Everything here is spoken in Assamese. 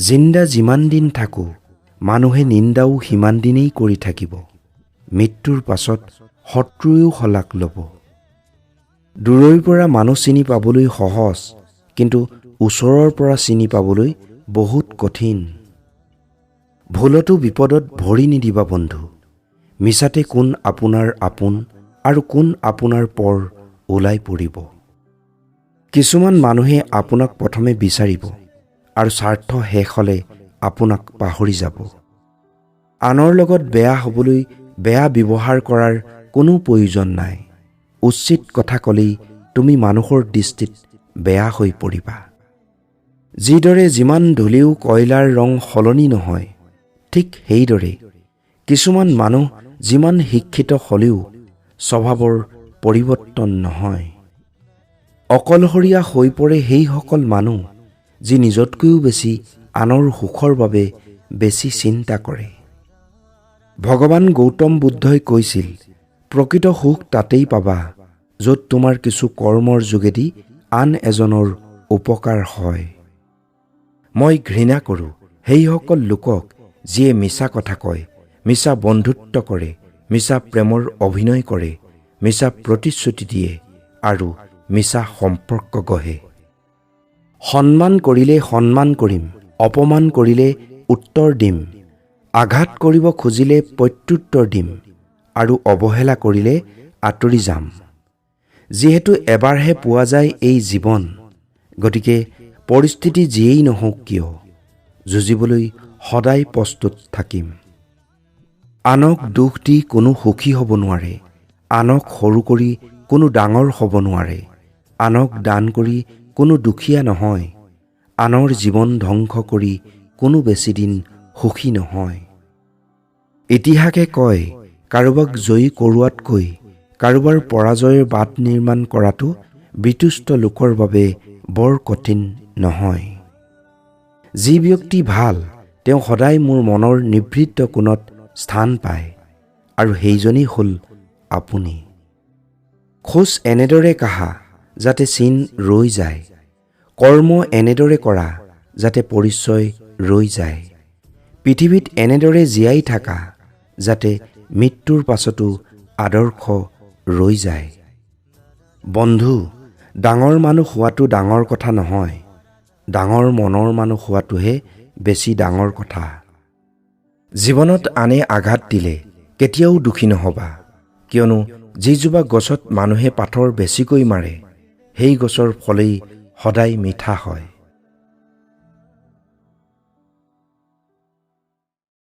জিন্দা যিমান দিন থাকোঁ মানুহে নিন্দাও সিমান দিনেই কৰি থাকিব। মৃত্যুৰ পাছত শত্ৰুৱেও শলাগ ল'ব। দূৰৈৰ পৰা মানুহ চিনি পাবলৈ সহজ কিন্তু ওচৰৰ পৰা চিনি পাবলৈ বহুত কঠিন। ভুলতো বিপদত ভৰি নিদিবা বন্ধু। মিছাতে কোন আপোনাৰ আপোন আৰু কোন আপোনাৰ পৰ ওলাই পৰিব। কিছুমান মানুহে আপোনাক প্ৰথমে বিচাৰিব। আৰু স্বাৰ্থ শেষ হ'লে আপোনাক পাহৰি যাব। আনৰ লগত বেয়া হ'বলৈ বেয়া ব্যৱহাৰ কৰাৰ কোনো প্ৰয়োজন নাই। উচিত কথা ক'লেই তুমি মানুহৰ দৃষ্টিত বেয়া হৈ পৰিবা। যিদৰে যিমান ধূলিও কয়লাৰ ৰং সলনি নহয় ঠিক সেইদৰে কিছুমান মানুহ যিমান শিক্ষিত হ'লেও স্বভাৱৰ পৰিৱৰ্তন নহয়। অকলশৰীয়া হৈ পৰে সেইসকল মানুহ যি নিজতকৈও বেছি আনৰ সুখৰ বাবে বেছি চিন্তা কৰে। ভগৱান গৌতম বুদ্ধই কৈছিল প্ৰকৃত সুখ তাতেই পাবা য'ত তোমাৰ কিছু কৰ্মৰ যোগেদি আন এজনৰ উপকাৰ হয়। মই ঘৃণা কৰোঁ সেইসকল লোকক যিয়ে মিছা কথা কয় মিছা বন্ধুত্ব কৰে মিছা প্ৰেমৰ অভিনয় কৰে মিছা প্ৰতিশ্ৰুতি দিয়ে আৰু মিছা সম্পৰ্ক গঢ়ে। সন্মান কৰিলে সন্মান কৰিম অপমান কৰিলে উত্তৰ দিম আঘাত কৰিব খুজিলে প্ৰত্যুত্তৰ দিম আৰু অৱহেলা কৰিলে আঁতৰি যাম। যিহেতু এবাৰহে পোৱা যায় এই জীৱন গতিকে পৰিস্থিতি যিয়েই নহওক কিয় যুঁজিবলৈ সদায় প্ৰস্তুত থাকিম। আনক দুখ দি কোনো সুখী হ'ব নোৱাৰে আনক সৰু কৰি কোনো ডাঙৰ হ'ব নোৱাৰে আনক দান কৰি কোনো দুখীয়া নহয়। আনৰ জীৱন ধ্বংস কৰি কোনো বেছিদিন সুখী নহয়। ইতিহাসে কয় কাৰোবাক জয়ী কৰোৱাতকৈ কাৰোবাৰ পৰাজয়ৰ বাট নিৰ্মাণ কৰাটো বিতুষ্ট লোকৰ বাবে বৰ কঠিন নহয়। যি ব্যক্তি ভাল তেওঁ সদায় মোৰ মনৰ নিভৃত কোণত স্থান পায় আৰু সেইজনেই হ'ল আপুনি। খোজ এনেদৰে কাঢ়া যাতে চিন ৰৈ যায়। কৰ্ম এনেদৰে কৰা যাতে পৰিচয় ৰৈ যায়। পৃথিৱীত এনেদৰে জীয়াই থাকা যাতে মৃত্যুৰ পাছতো আদৰ্শ ৰৈ যায়। বন্ধু ডাঙৰ মানুহ হোৱাটো ডাঙৰ কথা নহয়। ডাঙৰ মনৰ মানুহ হোৱাটোহে বেছি ডাঙৰ কথা। জীৱনত আনে আঘাত দিলে কেতিয়াও দুখী নহ'বা। কিয়নো যিজোপা গছত মানুহে পাথৰ বেছিকৈ মাৰে সেই গছৰ ফলেই সদায় মিঠা হয়।